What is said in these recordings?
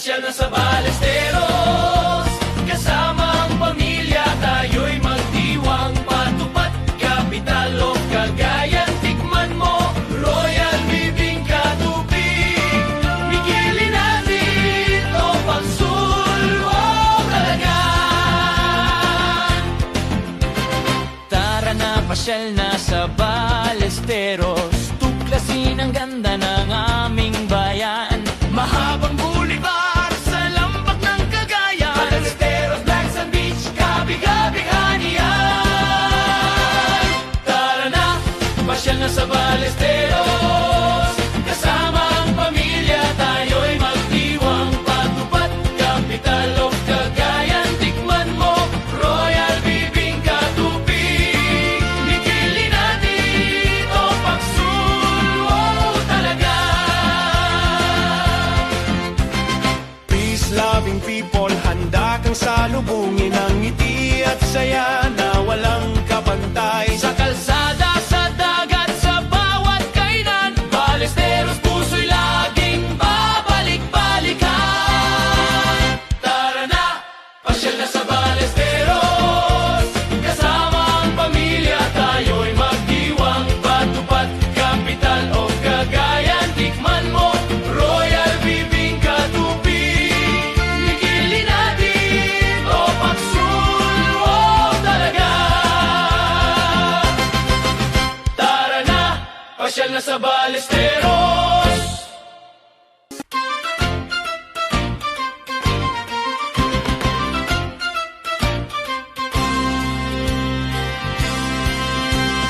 Pasyal na sa Balesteros Kasama ang pamilya Tayo'y magdiwang Patupat, kapital o Cagayan Tikman mo. Royal Bibingka Tupig Migilin natin o Pagsul o Dalagan Tara na pasyal na sa Balesteros Tuklasin ang ganda ng sa Kasama ang pamilya, tayo'y magdiwang Patupad, kapital of Cagayan Tikman mo, Royal Bibingka Tupig Bigilin natin o pagsulo talaga. Peace-loving people, handa kang salubungin ang ngiti at saya na walang sa Balesteros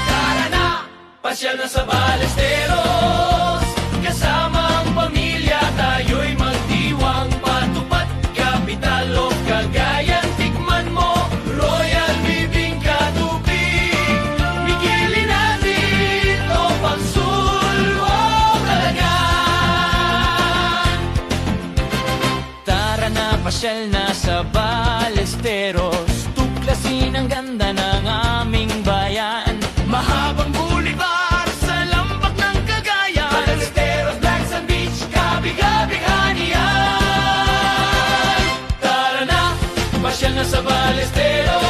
Tara na, pasyal na sa Balesteros Tara na, sa Balesteros Tuklasin ang ganda ng aming bayan. Mahabang boulevard sa lambak ng Cagayan Balesteros, Black Sand Beach, kabig-kabig-hanian Tara na, pasyal na sa Balesteros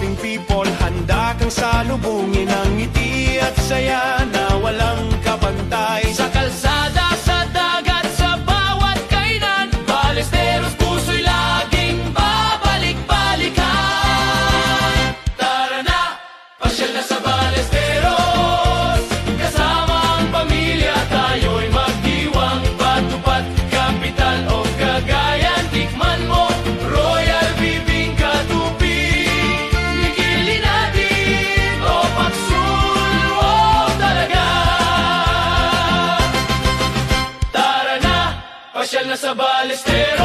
loving people Handa kang salubungin ang ngiti at saya na walang na sa balestero